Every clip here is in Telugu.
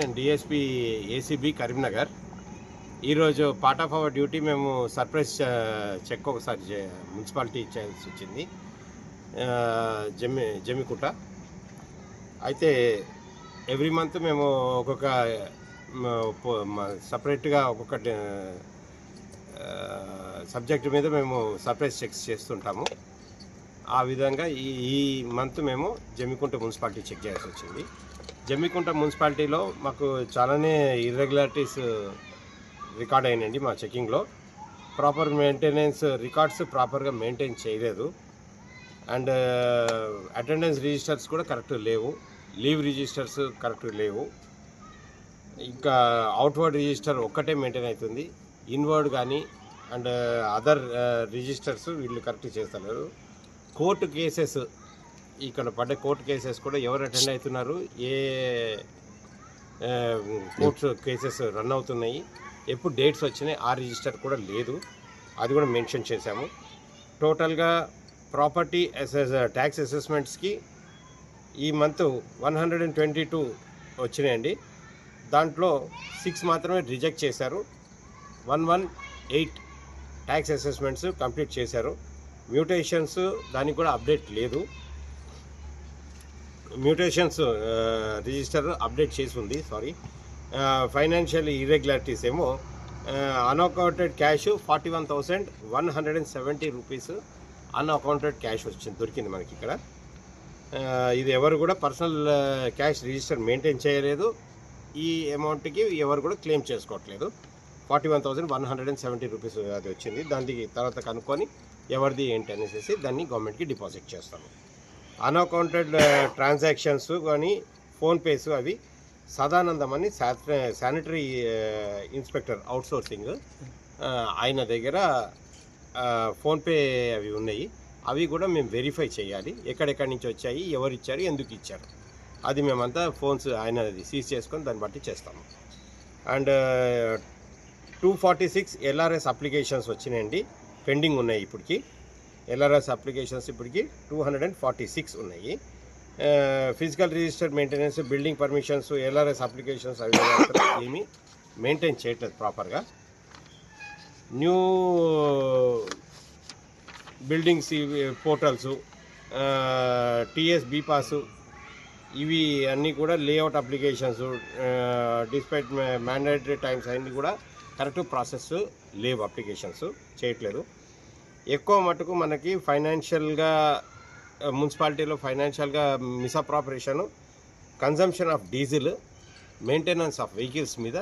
నేను డిఎస్పి ఏసీబీ కరీంనగర్. ఈరోజు పార్ట్ ఆఫ్ అవర్ డ్యూటీ మేము సర్ప్రైజ్ చెక్ ఒకసారి మున్సిపాలిటీ చేయాల్సి వచ్చింది జమ్మి జమ్మికుంట. అయితే ఎవ్రీ మంత్ మేము ఒక్కొక్క సపరేట్గా ఒక్కొక్క సబ్జెక్ట్ మీద మేము సర్ప్రైజ్ చెక్స్ చేస్తుంటాము. ఆ విధంగా ఈ ఈ మంత్ మేము జమ్మికుంట మున్సిపాలిటీ చెక్ చేయాల్సి వచ్చింది. జమ్మికుంట మున్సిపాలిటీలో మాకు చాలానే ఇర్రెగ్యులారిటీస్ రికార్డ్ uh, అయినాయండి మా చెకింగ్లో. ప్రాపర్ మెయింటెనెన్స్ రికార్డ్స్ ప్రాపర్గా మెయింటైన్ చేయలేదు. అండ్ అటెండెన్స్ రిజిస్టర్స్ కూడా కరెక్ట్ లేవు. లీవ్ రిజిస్టర్స్ కరెక్ట్ లేవు. ఇంకా అవుట్వర్డ్ రిజిస్టర్ ఒక్కటే మెయింటైన్ అవుతుంది. ఇన్వర్డ్ కానీ అండ్ అదర్ రిజిస్టర్స్ వీళ్ళు కరెక్ట్ చేస్తలేరు. కోర్టు కేసెస్ ఇక్కడ పడ్డ కోర్టు కేసెస్ కూడా ఎవరు అటెండ్ అవుతున్నారు ఏ కోర్ట్స్ కేసెస్ రన్ అవుతున్నాయి ఎప్పుడు డేట్స్ వచ్చినాయి ఆ రిజిస్టర్ కూడా లేదు. అది కూడా మెన్షన్ చేశాము. టోటల్గా ప్రాపర్టీ అసెస్ ట్యాక్స్ అసెస్మెంట్స్కి ఈ month one hundred and twenty two వచ్చినాయండి. దాంట్లో సిక్స్ మాత్రమే రిజెక్ట్ చేశారు. One one eight tax assessments complete చేశారు. మ్యూటేషన్స్ దానికి కూడా అప్డేట్ లేదు. మ్యూటేషన్స్ రిజిస్టర్ అప్డేట్ చేసి ఉంది సారీ ఫైనాన్షియల్ ఇర్రెగ్యులారిటీస్ ఏమో unaccounted cash forty one thousand one hundred and seventy rupees unaccounted cash వచ్చింది దొరికింది మనకి ఇక్కడ. ఇది ఎవరు కూడా పర్సనల్ క్యాష్ రిజిస్టర్ మెయింటైన్ చేయలేదు. ఈ అమౌంట్కి ఎవరు కూడా క్లెయిమ్ చేసుకోవట్లేదు. Forty one thousand one hundred and seventy rupees అది వచ్చింది. దానికి తర్వాత కనుక్కొని ఎవరిది ఏంటి అనేసి దాన్ని గవర్నమెంట్కి డిపాజిట్ చేస్తాము. అన్అకౌంటెడ్ ట్రాన్సాక్షన్స్ కానీ ఫోన్పేస్ అవి సదానందం అని శానిటరీ ఇన్స్పెక్టర్ అవుట్సోర్సింగ్ ఆయన దగ్గర uh, ఫోన్పే అవి ఉన్నాయి. అవి కూడా మేము వెరిఫై చేయాలి. ఎక్కడెక్కడి నుంచి వచ్చాయి ఎవరు ఇచ్చారు ఎందుకు ఇచ్చారు. అది మేమంతా ఫోన్స్ ఆయన సీజ్ చేసుకొని దాన్ని బట్టి చేస్తాము. And two forty six LRS applications వచ్చినాయండి. పెండింగ్ ఉన్నాయి ఇప్పటికి. ఎల్ఆర్ఎస్ అప్లికేషన్స్ ఇప్పటికి two hundred and forty six ఉన్నాయి physical register maintenance building permissions LRS applications అవి మాత్రం ఏమీ మెయింటైన్ చేయట్లేదు ప్రాపర్గా new buildings portals TS bPASS ఇవి అన్నీ కూడా layout applications despite mandatory times అన్నీ కూడా కరెక్ట్ ప్రాసెస్ లేవు అప్లికేషన్స్ చేయట్లేదు. ఎక్కువ మటుకు మనకి ఫైనాన్షియల్గా మున్సిపాలిటీలో ఫైనాన్షియల్గా misappropriation consumption of diesel maintenance of vehicles మీద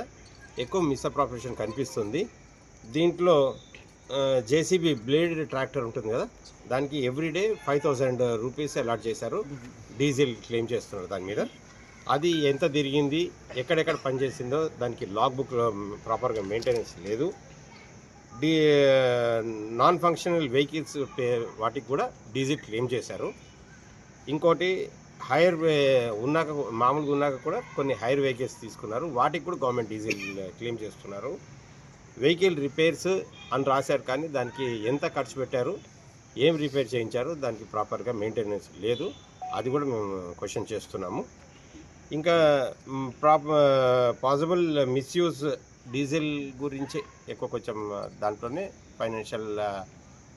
ఎక్కువ మిస్అప్రాపరేషన్ కనిపిస్తుంది. దీంట్లో జేసీబీ బ్లేడ్ ట్రాక్టర్ ఉంటుంది కదా దానికి everyday five thousand rupees allot చేశారు. డీజిల్ క్లెయిమ్ చేస్తున్నారు దాని మీద. అది ఎంత తిరిగింది ఎక్కడెక్కడ పనిచేసిందో దానికి లాగ్ బుక్ ప్రాపర్గా మెయింటెనెన్స్ లేదు. డీ నాన్ ఫంక్షనల్ వెహికల్స్ వాటికి కూడా డీజిల్ క్లెయిమ్ చేశారు. ఇంకోటి హైర్ ఉన్నాక మామూలుగా ఉన్నాక కూడా కొన్ని హైర్ వెహికల్స్ తీసుకున్నారు. వాటికి కూడా గవర్నమెంట్ డీజిల్ క్లెయిమ్ చేస్తున్నారు. వెహికల్ రిపేర్స్ అని రాశారు కానీ దానికి ఎంత ఖర్చు పెట్టారు ఏం రిపేర్ చేయించారు దానికి ప్రాపర్గా మెయింటెనెన్స్ లేదు. అది కూడా మేము క్వశ్చన్ చేస్తున్నాము. ఇంకా ప్రాప పాసిబుల్ మిస్యూజ్ డీజిల్ గురించి ఎక్కువ కొంచెం దాంట్లోనే ఫైనాన్షియల్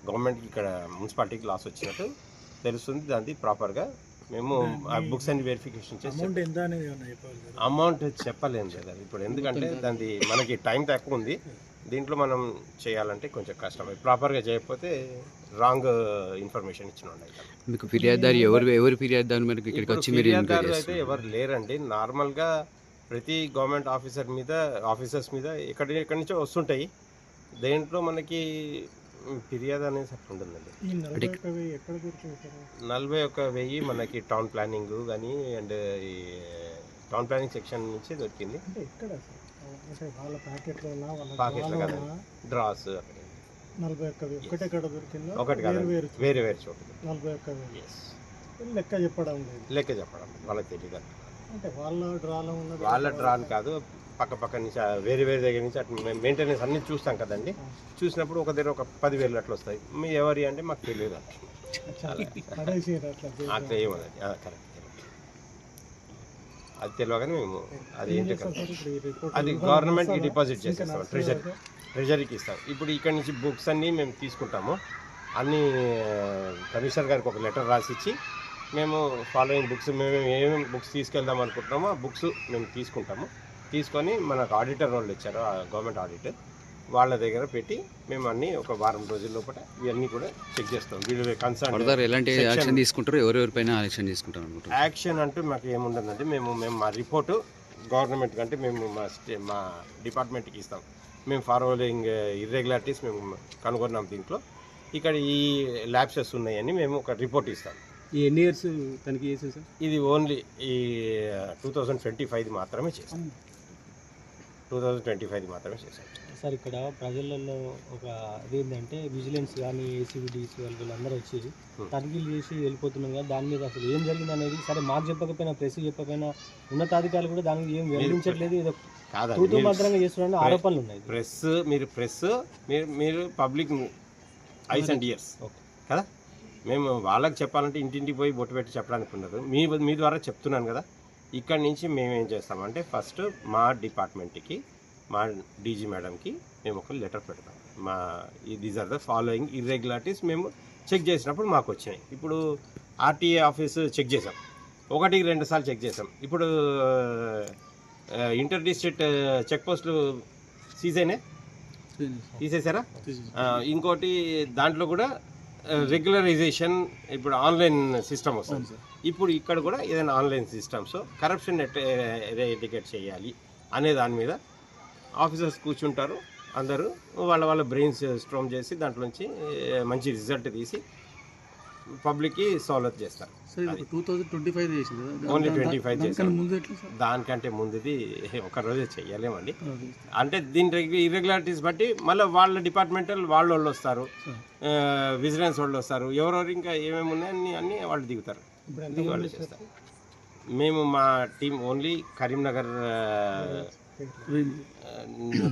గవర్నమెంట్కి ఇక్కడ మున్సిపాలిటీకి లాస్ వచ్చినట్టు తెలుస్తుంది. దాన్ని ప్రాపర్గా మేము ఆ బుక్స్ అన్ని వెరిఫికేషన్ చేసి అమౌంట్ చెప్పలేము కదా. ఇప్పుడు ఎందుకంటే దానికి మనకి టైం తక్కువ ఉంది. దీంట్లో మనం చేయాలంటే కొంచెం కష్టం. ప్రాపర్గా చేయకపోతే రాంగ్ ఇన్ఫర్మేషన్ ఇచ్చిన మీకు ఫిర్యాదుదారు ఎవరు ఎవరు ఫిర్యాదుదారు మనకి ఇక్కడికి వచ్చి మీరు అయితే ఎవరు లేరండి. నార్మల్గా ప్రతి గవర్నమెంట్ ఆఫీసర్ మీద ఆఫీసర్స్ మీద ఎక్కడి ఎక్కడి నుంచో వస్తుంటాయి. దేంట్లో మనకి ఫిర్యాదు అనేది అట్లా ఉంటుందండి నలభై ఒక్క వెయ్యి మనకి టౌన్ ప్లానింగ్ కానీ అండ్ ఈ టౌన్ ప్లానింగ్ సెక్షన్ నుంచి దొరికింది. పాకెట్లో కదా. డ్రాస్ నలభై ఒకటే కడ దొరికిందో? ఒకటి వేరు కాదు వేరు చోటు. నలభై లెక్క చెప్పడం లేదు. లెక్క చెప్పడం వాళ్ళకి తెలియదు. వాళ్ళ డ్రాన్ కాదు పక్క పక్క నుంచి వేరే వేరే దగ్గర నుంచి అటు మెయింటెనెన్స్ అన్ని చూస్తాం కదండి. చూసినప్పుడు ఒక దగ్గర ఒక పదివేలు అట్లా వస్తాయి. మీ ఎవరి అంటే మాకు తెలియదు అట్లా. అట్లా ఏమన్నది కరెక్ట్ అది. తెలియగానే మేము అది ఏంటి అది గవర్నమెంట్కి? డిపాజిట్ చేసేస్తాం ట్రెజరీ? ట్రెజరీకి ఇస్తాం. ఇప్పుడు ఇక్కడ నుంచి బుక్స్ అన్నీ మేము తీసుకుంటాము. అన్ని కమిషనర్ గారికి ఒక లెటర్ రాసిచ్చి మేము ఫాలోయింగ్ బుక్స్ మేము ఏమేమి బుక్స్ తీసుకెళ్దాం అనుకుంటున్నామో ఆ బుక్స్ మేము తీసుకుంటాము. తీసుకొని మనకు ఆడిటర్ వాళ్ళు ఇచ్చారు గవర్నమెంట్ ఆడిటర్ వాళ్ళ దగ్గర పెట్టి మేము అన్ని ఒక వారం రోజుల లోపల ఇవన్నీ కూడా చెక్ చేస్తాం. వీళ్ళు కన్సర్న్ ఎలాంటి యాక్షన్ తీసుకుంటారు? ఎవరెవరిపైన యాక్షన్ తీసుకుంటారు అనుకుంటారు యాక్షన్ అంటూ మాకు ఏముండదండి. మేము మేము మా రిపోర్టు గవర్నమెంట్ కంటే మేము మా స్టే మా డిపార్ట్మెంట్కి ఇస్తాం. మేము ఫాలోయింగ్ ఇర్రెగ్యులారిటీస్ మేము కనుగొన్నాం దీంట్లో. ఇక్కడ ఈ ల్యాబ్సెస్ ఉన్నాయని మేము ఒక రిపోర్ట్ ఇస్తాం. ఎన్ని ఇయర్స్ తనకి చేసింది సార్? ఇది ఓన్లీ ఈ టూ థౌజండ్ ట్వంటీ ఫైవ్ మాత్రమే చేసాం టూ థౌజండ్ ట్వంటీ ఫైవ్ మాత్రమే చేసాం సార్ ఇక్కడ ప్రజలలో ఒక అదేంటంటే విజిలెన్స్ కానీ ఏసీబీ డీసీ వాళ్ళు వీళ్ళందరూ వచ్చి తనిఖీలు చేసి వెళ్ళిపోతున్నాం కదా దాని మీద అసలు ఏం జరిగింది అనేది సరే మాకు చెప్పకపోయినా ప్రెస్ చెప్పకపోయినా ఉన్నతాధికారులు కూడా దాని మీద ఏం వివరించట్లేదు. ఏదో మీరు మాత్రంగా చేస్తున్నారని ఆరోపణలు ఉన్నాయి. ప్రెస్ మీరు ప్రెస్ మీరు మీరు పబ్లిక్ ఐస్ అండ్ ఇయర్స్. కదా? మేము వాళ్ళకి చెప్పాలంటే ఇంటింటికి పోయి బొట్టు పెట్టి చెప్పడానికి ఉండదు. మీ మీ ద్వారా చెప్తున్నాను కదా. ఇక్కడి నుంచి మేము ఏం చేస్తామంటే ఫస్ట్ మా డిపార్ట్మెంట్కి మా డీజీ మేడంకి మేము ఒక లెటర్ పెడతాం. మా these are the following irregularities మేము చెక్ చేసినప్పుడు మాకు వచ్చినాయి. ఇప్పుడు ఆర్టీఏ ఆఫీస్ చెక్ చేసాం ఒకటికి రెండు సార్లు చెక్ చేసాం ఇప్పుడు ఇంటర్ డిస్ట్రిక్ట్ చెక్ పోస్టులు సీజ్ అయినాయి? తీసేసారా ఇంకోటి దాంట్లో కూడా రెగ్యులరైజేషన్ ఇప్పుడు ఆన్లైన్ సిస్టమ్ వస్తుంది. ఇప్పుడు ఇక్కడ కూడా ఏదైనా ఆన్లైన్ సిస్టమ్స్ కరప్షన్ ఎటికెట్ చేయాలి అనే దాని మీద ఆఫీసర్స్ కూర్చుంటారు అందరూ వాళ్ళ వాళ్ళ బ్రెయిన్స్ స్ట్రాంగ్ చేసి దాంట్లోంచి మంచి రిజల్ట్ తీసి పబ్లిక్కి సౌలత్ చేస్తారు. సార్ ఇది టూ థౌజండ్ ట్వంటీ ఫైవ్ చేసింది కదా? ఓన్లీ ట్వంటీ ఫైవ్ దానికంటే ముందుది ఒక రోజే చెయ్యలేమండి అది. అంటే దీని ఇర్రెగ్యులారిటీస్ బట్టి మళ్ళీ వాళ్ళ డిపార్ట్మెంటల్ వాళ్ళ వాళ్ళు వస్తారు. విజిలెన్స్ వాళ్ళు వస్తారు. ఎవరెవరు ఇంకా ఏమేమి ఉన్నాయో అన్ని వాళ్ళు దిగుతారు. ఇప్పుడు దిగి వాళ్ళు చేస్తారు. మేము మా టీం ఓన్లీ కరీంనగర్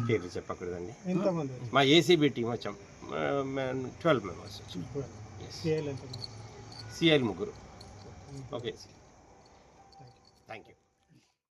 పేర్లు చెప్పకూడదండి. ఎంతమంది? మా ఏసీబీ టీం వచ్చాం. ట్వెల్వ్ మెంబర్స్ వచ్చాం. సిఐలు ముగ్గురు. ఓకే.